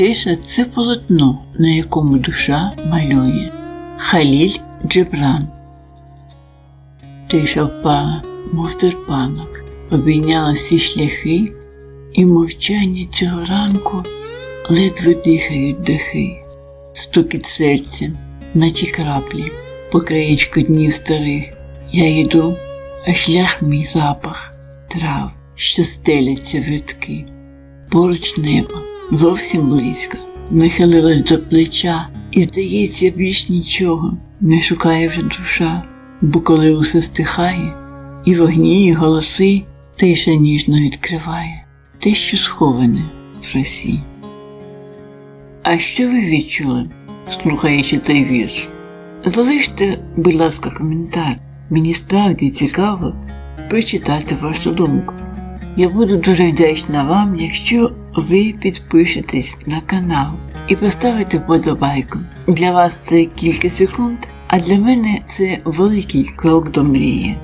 Тиша це полотно, на якому душа малює. Халіль Джебран. Тиша впала, мов терпанок, обійняла всі шляхи, і мовчання цього ранку ледве дихають дахи, стукіт серцем, наче краплі, по краєчку днів старих. Я йду, а шлях мій запах трав, що стеляться в. Поруч небо, зовсім близько, нахилилась до плеча, і, здається, більш нічого не шукає вже душа, бо коли усе стихає, і вогні, і голоси тиша ніжно відкриває те, що сховане в росі. А що ви відчули, слухаючи той вірш? Залиште, будь ласка, коментар. Мені справді цікаво прочитати вашу думку. Я буду дуже вдячна вам, якщо ви підпишетесь на канал і поставите вподобайку. Для вас це кілька секунд, а для мене це великий крок до мрії.